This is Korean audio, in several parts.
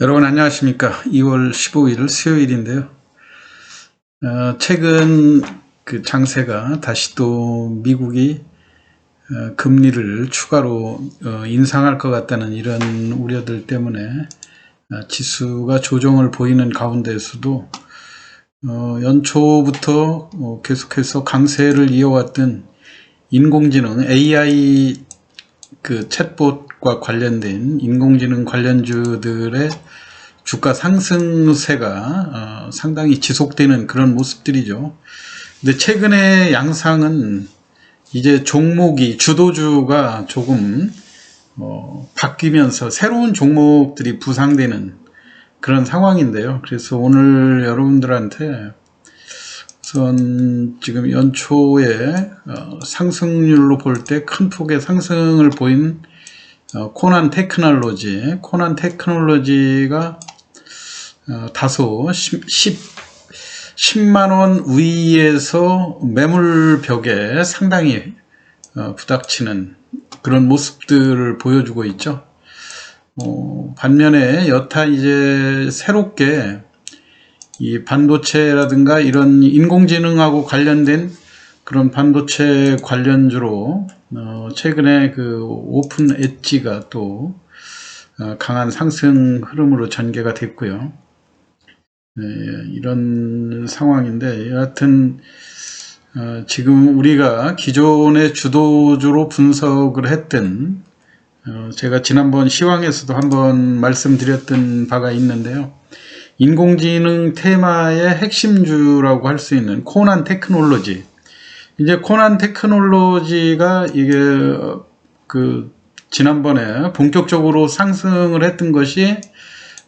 여러분 안녕하십니까. 2월 15일 수요일인데요. 어, 최근 그 장세가 다시 또 미국이 어, 금리를 추가로 어, 인상할 것 같다는 이런 우려들 때문에 어, 지수가 조정을 보이는 가운데에서도 어, 연초부터 어, 계속해서 강세를 이어왔던 인공지능 AI 그 챗봇 과 관련된 인공지능 관련주들의 주가 상승세가 어, 상당히 지속되는 그런 모습들이죠. 근데 최근의 양상은 이제 종목이 주도주가 조금 어, 바뀌면서 새로운 종목들이 부상되는 그런 상황인데요. 그래서 오늘 여러분들한테 우선 지금 연초에 어, 상승률로 볼 때 큰 폭의 상승을 보인 어, 코난 테크놀로지, 코난 테크놀로지가 어, 다소 10, 10 만 원 위에서 매물 벽에 상당히 어, 부닥치는 그런 모습들을 보여주고 있죠. 어, 반면에 여타 이제 새롭게 이 반도체라든가 이런 인공지능하고 관련된 그런 반도체 관련주로 어, 최근에 그 오픈 엣지가 또 어, 강한 상승 흐름으로 전개가 됐고요. 네, 이런 상황인데 여하튼 어, 지금 우리가 기존의 주도주로 분석을 했던 어, 제가 지난번 시황에서도 한번 말씀드렸던 바가 있는데요. 인공지능 테마의 핵심주라고 할 수 있는 코난 테크놀로지. 이제 코난 테크놀로지가 이게 어, 그 지난번에 본격적으로 상승을 했던 것이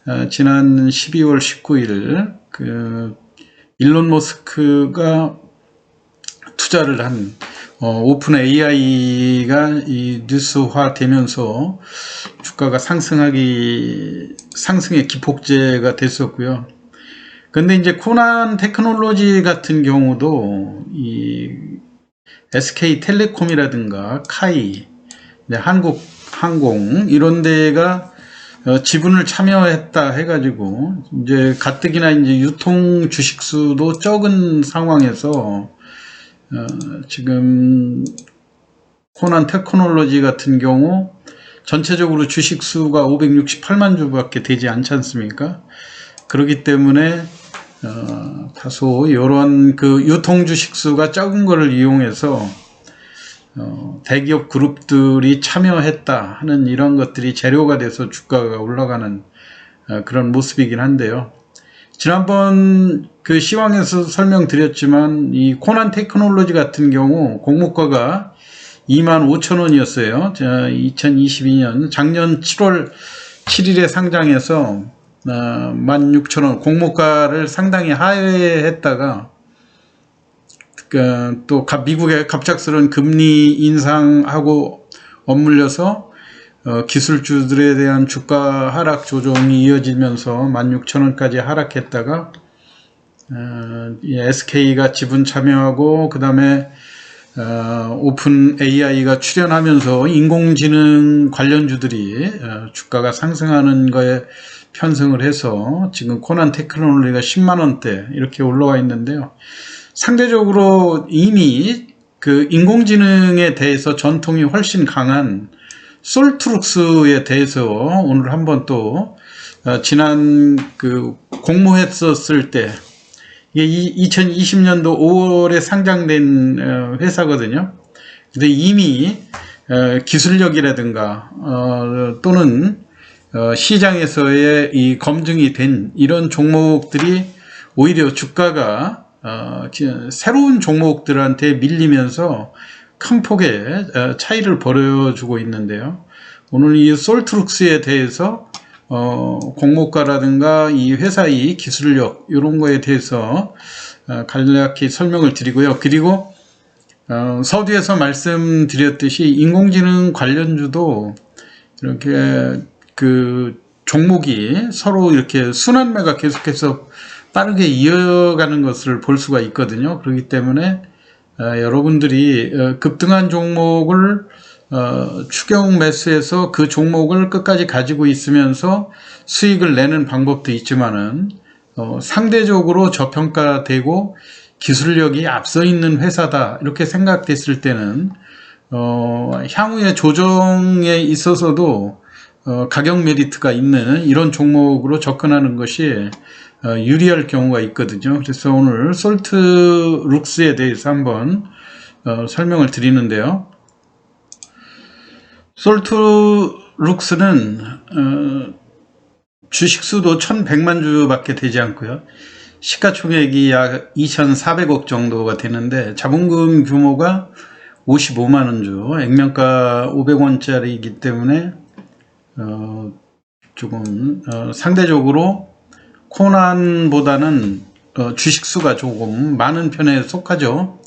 어, 지난 12월 19일 그 일론 머스크가 투자를 한 어, 오픈 AI가 이 뉴스화 되면서 주가가 상승하기, 상승의 기폭제가 됐었고요. 근데 이제 코난 테크놀로지 같은 경우도 이 SK 텔레콤이라든가 카이, 네, 한국 항공 이런 데가 어, 지분을 참여했다 해가지고 이제 가뜩이나 이제 유통 주식수도 적은 상황에서 어, 지금 코난 테크놀로지 같은 경우 전체적으로 주식 수가 568만 주밖에 되지 않지 않습니까? 그렇기 때문에 어, 다소 이런 그 유통 주 식 수가 적은 것을 이용해서 어, 대기업 그룹들이 참여했다 하는 이런 것들이 재료가 돼서 주가가 올라가는 어, 그런 모습이긴 한데요. 지난번 그 시황에서 설명드렸지만 이 코난 테크놀로지 같은 경우 공모가가 2만 5천 원이었어요. 2022년 작년 7월 7일에 상장해서 16,000원. 공모가를 상당히 하회했다가 그 또 미국의 갑작스러운 금리 인상하고 맞물려서 어, 기술주들에 대한 주가 하락 조정이 이어지면서 16,000원까지 하락했다가 어, SK가 지분 참여하고 그 다음에 어, 오픈 AI가 출연하면서 인공지능 관련주들이 어, 주가가 상승하는 거에 편승을 해서 지금 코난 테크놀로지가 10만 원대 이렇게 올라와 있는데요. 상대적으로 이미 그 인공지능에 대해서 전통이 훨씬 강한 솔트룩스에 대해서 오늘 한번 또 어, 지난 그 공모했었을 때 이게 2020년도 5월에 상장된 어, 회사거든요. 근데 이미 어, 기술력이라든가 또는 시장에서의 이 검증이 된 이런 종목들이 오히려 주가가 새로운 종목들한테 밀리면서 큰 폭의 어, 차이를 벌여주고 있는데요. 오늘 이 솔트룩스에 대해서 어, 공모가라든가 이 회사의 기술력 이런 거에 대해서 어, 간략히 설명을 드리고요. 그리고 어, 서두에서 말씀드렸듯이 인공지능 관련주도 이렇게 그 종목이 서로 이렇게 순환매가 계속해서 빠르게 이어가는 것을 볼 수가 있거든요. 그렇기 때문에 어, 여러분들이 어, 급등한 종목을 어, 추경 매수해서 그 종목을 끝까지 가지고 있으면서 수익을 내는 방법도 있지만은 어, 상대적으로 저평가되고 기술력이 앞서 있는 회사다 이렇게 생각됐을 때는 어, 향후의 조정에 있어서도 어, 가격 메리트가 있는 이런 종목으로 접근하는 것이 어, 유리할 경우가 있거든요. 그래서 오늘 솔트 룩스에 대해서 한번 어, 설명을 드리는데요. 솔트 룩스는 어, 주식 수도 1100만 주밖에 되지 않고요. 시가총액이 약 2,400억 정도가 되는데 자본금 규모가 55만 원 주, 액면가 500원짜리이기 때문에 어, 조금 어, 상대적으로 코난보다는 어, 주식 수가 조금 많은 편에 속하죠.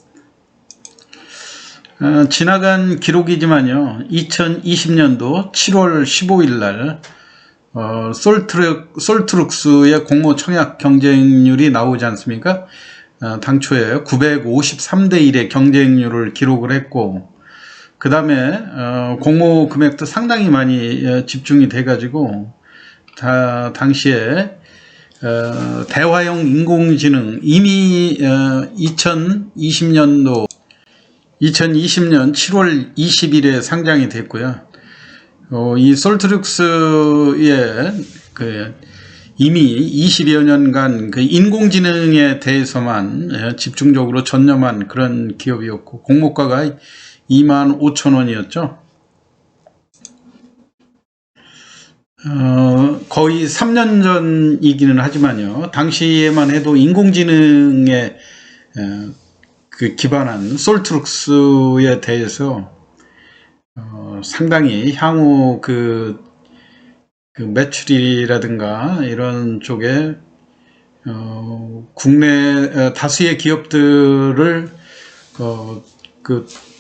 어, 지나간 기록이지만요. 2020년도 7월 15일 날 어, 솔트룩, 솔트룩스의 공모 청약 경쟁률이 나오지 않습니까? 어, 당초에 953대 1의 경쟁률을 기록을 했고 그 다음에 어, 공모 금액도 상당히 많이 어, 집중이 돼가지고 다 당시에 어, 대화형 인공지능 이미 어, 2020년도 2020년 7월 20일에 상장이 됐고요. 어, 이 솔트룩스의 그 이미 20여 년간 그 인공지능에 대해서만 예, 집중적으로 전념한 그런 기업이었고 공모가가 2만 5천 원이었죠. 어, 거의 3년 전이기는 하지만요. 당시에만 해도 인공지능에 에, 그 기반한 솔트룩스에 대해서 어, 상당히 향후 그, 그 매출이라든가 이런 쪽에 어, 국내 어, 다수의 기업들을 어, 그 어,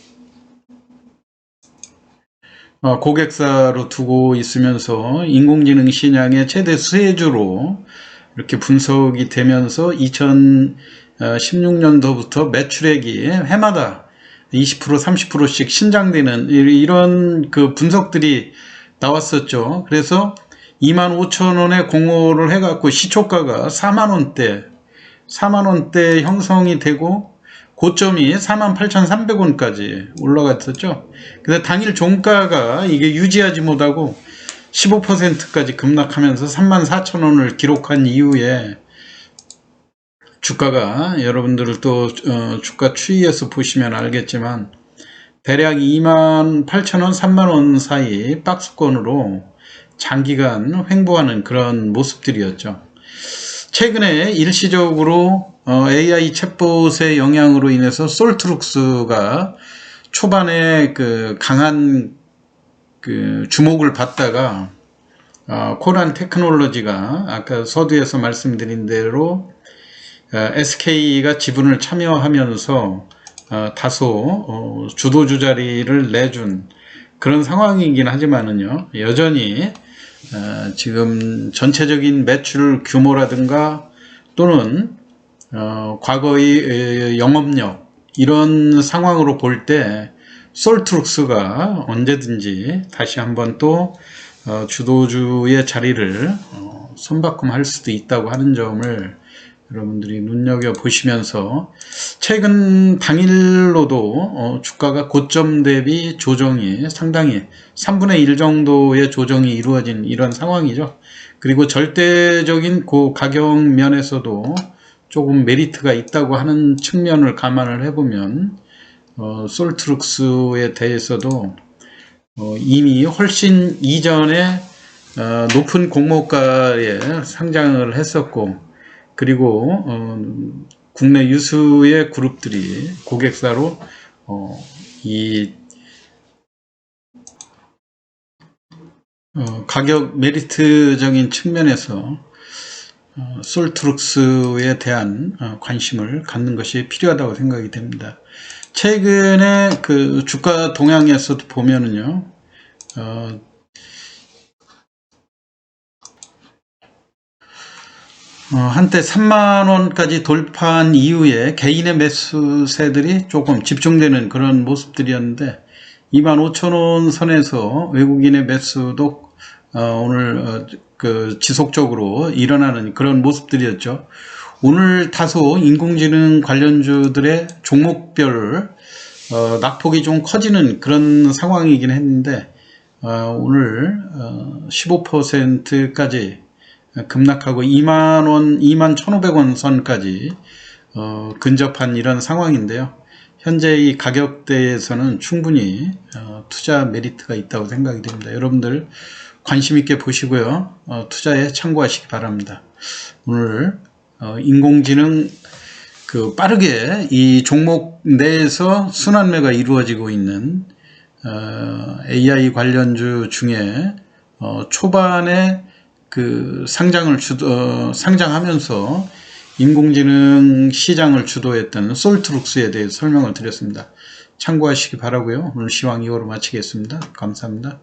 고객사로 두고 있으면서 인공지능 시장의 최대 수혜주로 이렇게 분석이 되면서 2016년도부터 매출액이 해마다 20% 30%씩 신장되는 이- 이런 그 분석들이 나왔었죠. 그래서 2만 5천 원에 공모를 해갖고 시초가가 4만 원대, 4만 원대 형성이 되고 고점이 48,300원까지 올라갔었죠. 근데 당일 종가가 이게 유지하지 못하고 15%까지 급락하면서 34,000원을 기록한 이후에 주가가 여러분들 또 어, 주가 추이에서 보시면 알겠지만 대략 2만 8천원, 3만원 사이 박스권으로 장기간 횡보하는 그런 모습들이었죠. 최근에 일시적으로 어, AI 챗봇의 영향으로 인해서 솔트룩스가 초반에 그 강한 그 주목을 받다가 어, 코란 테크놀로지가 아까 서두에서 말씀드린 대로 SK가 지분을 참여하면서 어, 다소 어, 주도주 자리를 내준 그런 상황이긴 하지만은요 여전히 어, 지금 전체적인 매출 규모라든가 또는 어, 과거의 에, 영업력 이런 상황으로 볼 때 솔트룩스가 언제든지 다시 한번 또 어, 주도주의 자리를 어, 손바꿈할 수도 있다고 하는 점을 여러분들이 눈여겨 보시면서 최근 당일로도 어, 주가가 고점 대비 조정이 상당히 3분의 1 정도의 조정이 이루어진 이런 상황이죠. 그리고 절대적인 그 가격 면에서도 조금 메리트가 있다고 하는 측면을 감안을 해보면 어, 솔트룩스에 대해서도 어, 이미 훨씬 이전에 어, 높은 공모가에 상장을 했었고 그리고 어, 국내 유수의 그룹들이 고객사로 어, 이 어, 가격 메리트적인 측면에서 어, 솔트룩스에 대한 어, 관심을 갖는 것이 필요하다고 생각이 됩니다. 최근에 그 주가 동향에서도 보면은요, 어, 어, 한때 3만 원까지 돌파한 이후에 개인의 매수세들이 조금 집중되는 그런 모습들이었는데 25,000원 선에서 외국인의 매수도 어, 오늘 어, 그 지속적으로 일어나는 그런 모습들이었죠. 오늘 다소 인공지능 관련주들의 종목별 어, 낙폭이 좀 커지는 그런 상황이긴 했는데 어, 오늘 어, 15%까지 급락하고 2만 원, 2만 1,500원 선까지 어, 근접한 이런 상황인데요. 현재 이 가격대에서는 충분히 어, 투자 메리트가 있다고 생각이 됩니다. 여러분들 관심 있게 보시고요. 어, 투자에 참고하시기 바랍니다. 오늘 어, 인공지능 그 빠르게 이 종목 내에서 순환매가 이루어지고 있는 어, AI 관련주 중에 어, 초반에 그 상장을 주도 어, 상장하면서 인공지능 시장을 주도했던 솔트룩스에 대해 설명을 드렸습니다. 참고하시기 바라고요. 오늘 시황 이거로 마치겠습니다. 감사합니다.